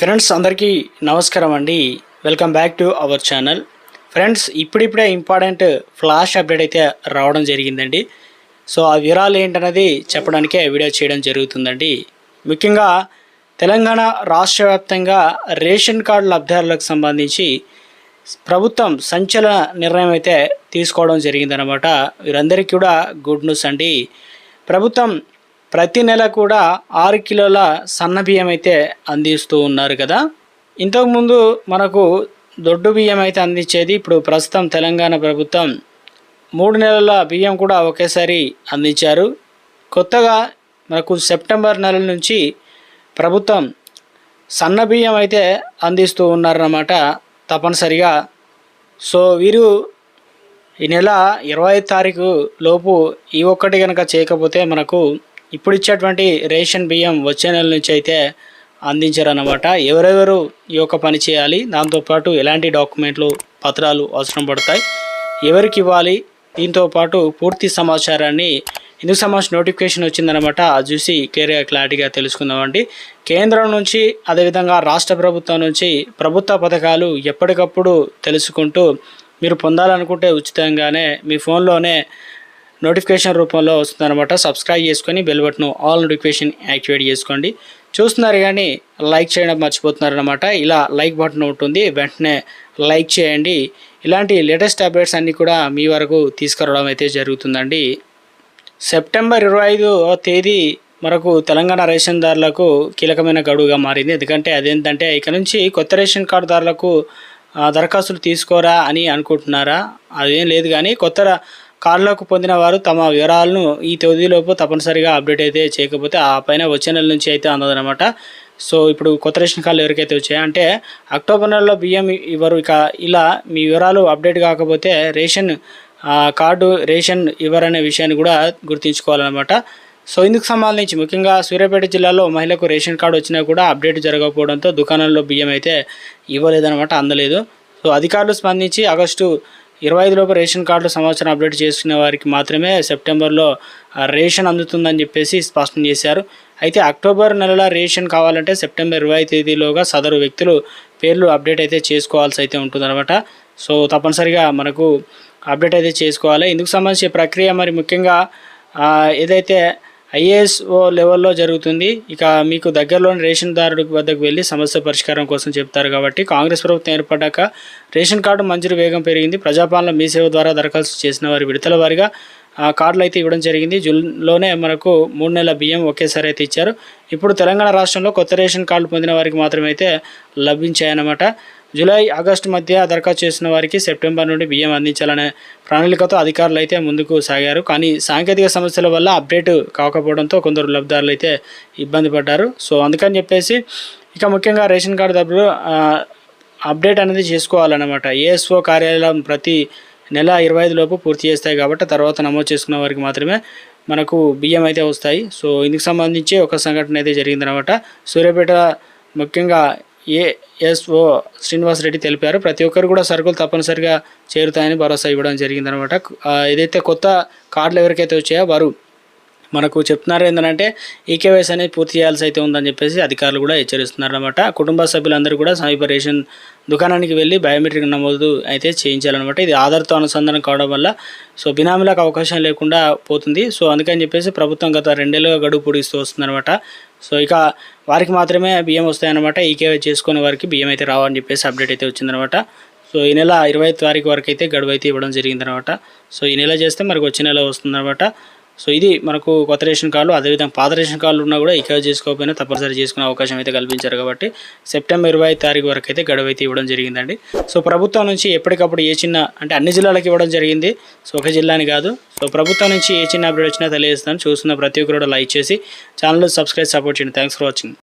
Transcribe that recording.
Friends అందరికీ నమస్కారం అండి. Welcome back to our channel friends ఇప్పుడిప్పుడే ఇంపార్టెంట్ ఫ్లాష్ అప్డేట్ అయితే రావడం జరిగిందండి. సో ఆ వివరాలు ఏంటన్నది చెప్పడానికే వీడియో చేయడం జరుగుతుందండి. ముఖ్యంగా తెలంగాణ రాష్ట్ర వ్యాప్తంగా రేషన్ కార్డు లబ్ధిదారులకు సంబంధించి ప్రభుత్వం సంచలన నిర్ణయం అయితే తీసుకోవడం జరిగిందనమాట వీరందరికీ కూడా గుడ్ న్యూస్ అండి. ప్రభుత్వం ప్రతి నెల కూడా ఆరు కిలోల సన్న బియ్యం అయితే అందిస్తూ ఉన్నారు కదా. ఇంతకుముందు మనకు దొడ్డు బియ్యం అయితే అందించేది ఇప్పుడు ప్రస్తుతం తెలంగాణ ప్రభుత్వం. మూడు నెలల బియ్యం కూడా ఒకేసారి అందించారు. కొత్తగా మనకు సెప్టెంబర్ నెల నుంచి ప్రభుత్వం సన్న బియ్యం అయితే అందిస్తూ ఉన్నారన్నమాట తప్పనిసరిగా. సో వీరు ఈ నెల ఇరవై తారీఖు లోపు ఈ ఒక్కటి కనుక చేయకపోతే మనకు ఇప్పుడు ఇచ్చేటువంటి రేషన్ బియ్యం వచ్చే నెల నుంచి అయితే అందించారన్నమాట. ఎవరెవరు ఈ యొక్క పని చేయాలి? దాంతోపాటు ఎలాంటి డాక్యుమెంట్లు పత్రాలు అవసరం పడతాయి? ఎవరికి ఇవ్వాలి? దీంతో పాటు పూర్తి సమాచారాన్ని ఇందుకు సంబంధించిన నోటిఫికేషన్ వచ్చిందనమాట అది చూసి క్లియర్గా క్లారిటీగా తెలుసుకుందామండి. కేంద్రం నుంచి అదేవిధంగా రాష్ట్ర ప్రభుత్వం నుంచి ప్రభుత్వ పథకాలు ఎప్పటికప్పుడు తెలుసుకుంటూ మీరు పొందాలనుకుంటే ఉచితంగానే మీ ఫోన్లోనే నోటిఫికేషన్ రూపంలో వస్తుందన్నమాట. సబ్స్క్రైబ్ చేసుకొని bell button all notification activate చేసుకోండి. చూస్తున్నారు కానీ లైక్ చేయడం మర్చిపోతున్నారనమాట ఇలా లైక్ బటన్ ఉంటుంది వెంటనే లైక్ చేయండి. ఇలాంటి లేటెస్ట్ అప్డేట్స్ అన్నీ కూడా మీ వరకు తీసుకురావడం అయితే జరుగుతుందండి. సెప్టెంబర్ ఇరవై ఐదు తేదీ మనకు తెలంగాణ రేషన్దారులకు కీలకమైన గడువుగా మారింది. ఎందుకంటే అదేంటంటే ఇక నుంచి కొత్త రేషన్ కార్డుదారులకు దారులకు దరఖాస్తులు తీసుకోరా అని అనుకుంటున్నారా? అదేం లేదు కానీ కొత్త కార్డులకు పొందిన వారు తమ వివరాలను ఈ తేదీలోపు తప్పనిసరిగా అప్డేట్ అయితే చేయకపోతే ఆ పైన వచ్చే నెల నుంచి అయితే అందదనమాట సో ఇప్పుడు కొత్త రేషన్ కార్డులు ఎవరికైతే వచ్చాయో అంటే అక్టోబర్ నెలలో బియ్యం ఇవ్వరు. ఇక ఇలా మీ వివరాలు అప్డేట్ కాకపోతే రేషన్ కార్డు రేషన్ ఇవ్వరనే విషయాన్ని కూడా గుర్తుంచుకోవాలన్నమాట. సో ఇందుకు సంబంధించి ముఖ్యంగా సూర్యాపేట జిల్లాలో మహిళకు రేషన్ కార్డు వచ్చినా కూడా అప్డేట్ జరగకపోవడంతో దుకాణంలో బియ్యం అయితే ఇవ్వలేదన్నమాట అందలేదు. సో అధికారులు స్పందించి ఆగస్టు ఇరవై ఐదులోపు రేషన్ కార్డు సంవత్సరం అప్డేట్ చేసుకునే వారికి మాత్రమే సెప్టెంబర్లో రేషన్ అందుతుందని చెప్పేసి స్పష్టం చేశారు. అయితే అక్టోబర్ నెలలో రేషన్ కావాలంటే సెప్టెంబర్ ఇరవై తేదీలోగా సదరు వ్యక్తులు పేర్లు అప్డేట్ అయితే చేసుకోవాల్సి అయితే ఉంటుందన్నమాట. సో తప్పనిసరిగా మనకు అప్డేట్ అయితే చేసుకోవాలి. ఇందుకు సంబంధించి ప్రక్రియ మరి ముఖ్యంగా ఏదైతే ఐఏఎస్ఓ లెవెల్లో జరుగుతుంది. ఇక మీకు దగ్గరలోని రేషన్దారుడి వద్దకు వెళ్ళి సమస్య పరిష్కారం కోసం చెప్తారు కాబట్టి కాంగ్రెస్ ప్రభుత్వం ఏర్పడ్డాక రేషన్ కార్డు మంజూరు వేగం పెరిగింది. ప్రజాపాలన మీ సేవ ద్వారా దరఖాస్తు చేసిన వారి విడతల వారిగా ఆ, కార్డులు అయితే ఇవ్వడం జరిగింది. జూన్లోనే మనకు మూడు నెలల బియ్యం ఒకేసారి అయితే ఇచ్చారు. ఇప్పుడు తెలంగాణ రాష్ట్రంలో కొత్త రేషన్ కార్డు పొందిన వారికి మాత్రమే అయితే లభించాయన్నమాట. జూలై ఆగస్టు మధ్య దరఖాస్తు చేసిన వారికి సెప్టెంబర్ నుండి బియ్యం అందించాలనే ప్రణాళికతో అధికారులు అయితే ముందుకు సాగారు. కానీ సాంకేతిక సమస్యల వల్ల అప్డేట్ కాకపోవడంతో కొందరు లబ్ధిదారులు అయితే ఇబ్బంది పడ్డారు. సో అందుకని చెప్పేసి ఇక ముఖ్యంగా రేషన్ కార్డు డబ్బులు అప్డేట్ అనేది చేసుకోవాలన్నమాట. ఏఎస్ఓ కార్యాలయం ప్రతి నెల ఇరవై ఐదు లోపు పూర్తి చేస్తాయి కాబట్టి తర్వాత నమోదు చేసుకున్న వారికి మాత్రమే మనకు బియ్యం అయితే వస్తాయి. సో ఇందుకు సంబంధించి ఒక సంఘటన అయితే జరిగిందనమాట సూర్యాపేట ముఖ్యంగా ఏఎస్ఓ శ్రీనివాస్ రెడ్డి తెలిపారు. ప్రతి ఒక్కరు కూడా సరుకులు తప్పనిసరిగా చేరుతాయని భరోసా ఇవ్వడం జరిగిందనమాట. ఏదైతే కొత్త కార్డులు ఎవరికైతే వచ్చాయో వారు మనకు చెప్తున్నారు ఏంటంటే ఈకేవైస్ అనేది పూర్తి చేయాల్సి అయితే ఉందని చెప్పేసి అధికారులు కూడా హెచ్చరిస్తున్నారు అనమాట కుటుంబ సభ్యులందరూ కూడా సమీప రేషన్ దుకాణానికి వెళ్ళి బయోమెట్రిక్ నమోదు అయితే చేయించాలన్నమాట. ఇది ఆధార్తో అనుసంధానం కావడం వల్ల సో బినామీలకు అవకాశం లేకుండా పోతుంది. సో అందుకని చెప్పేసి ప్రభుత్వం గత రెండేళ్ళుగా గడువు పొడిగిస్తూ వస్తుందన్నమాట. సో ఇక వారికి మాత్రమే బియ్యం వస్తాయన్నమాట. ఈకేవై చేసుకునే వారికి బియ్యం అయితే రావని చెప్పేసి అప్డేట్ అయితే వచ్చిందనమాట సో ఈ నెల ఇరవై తారీఖు వరకు అయితే గడువు అయితే ఇవ్వడం జరిగిందనమాట సో ఈ నెల చేస్తే మనకు వచ్చే నెల వస్తుందన్నమాట. సో ఇది మనకు కొత్త రేషన్ కార్డులు అదేవిధంగా పాత రేషన్ కార్డులు ఉన్నా కూడా ఇక చేసుకోకపోయినా తప్పనిసరి చేసుకునే అవకాశం అయితే కల్పించారు కాబట్టి సెప్టెంబర్ ఇరవై తారీఖు వరకు అయితే గడువు అయితే ఇవ్వడం జరిగిందండి. సో ప్రభుత్వం నుంచి ఎప్పటికప్పుడు ఏ చిన్న అంటే అన్ని జిల్లాలకు ఇవ్వడం జరిగింది. సో ఒక జిల్లాని కాదు. సో ప్రభుత్వం నుంచి ఏ చిన్న అప్డేట్ వచ్చినా తెలియజేస్తాను. చూస్తున్న ప్రతి ఒక్కరు కూడా లైక్ చేసి ఛానల్ సబ్స్క్రైబ్ సపోర్ట్ చేయండి. Thanks for watching